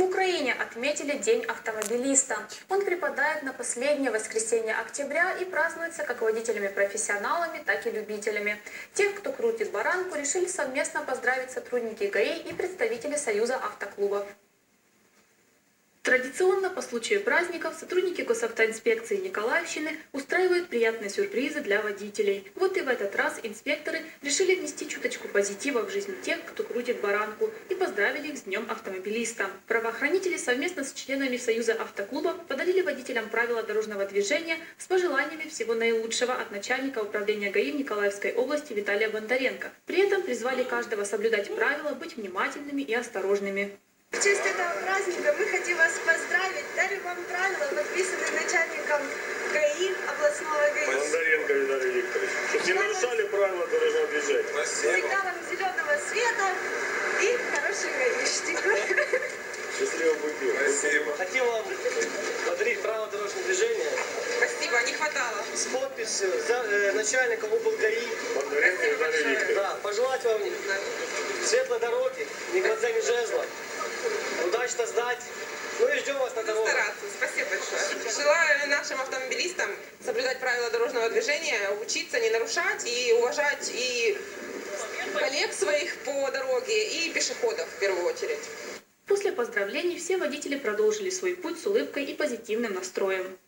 В Украине отметили День автомобилиста. Он припадает на последнее воскресенье октября и празднуется как водителями-профессионалами, так и любителями. Тех, кто крутит баранку, решили совместно поздравить сотрудники ГАИ и представители Союза автоклубов. Традиционно по случаю праздников сотрудники госавтоинспекции Николаевщины устраивают приятные сюрпризы для водителей. Вот и в этот раз инспекторы решили внести чуточку позитива в жизнь тех, кто крутит баранку, и поздравили их с Днем автомобилиста. Правоохранители совместно с членами Союза автоклубов подарили водителям правила дорожного движения с пожеланиями всего наилучшего от начальника управления ГАИ Николаевской области Виталия Бондаренко. При этом призвали каждого соблюдать правила, быть внимательными и осторожными. В честь этого праздника мы хотим вас поздравить. Дарим вам правила, подписанные начальником ГАИ, областного ГАИ. Бондаренко Виталий Викторович. Чтобы не нарушали правила дорожного движения. Всегда вам зеленого света и хороших гаишников. Счастливого пути. Спасибо. Хотим вам подарить право дорожного движения Спасибо, не хватало. с подписью за- э, начальника УБЛГАИ. Бондаренко Виталий Викторович. Да, пожелать вам светлой дороги, ни гвоздя, ни жезла, удачно сдать. Ну и ждем вас на дорогах. стараться. Спасибо большое. Желаю нашим автомобилистам соблюдать правила дорожного движения, учиться не нарушать и уважать и коллег своих по дороге, и пешеходов в первую очередь. После поздравлений все водители продолжили свой путь с улыбкой и позитивным настроем.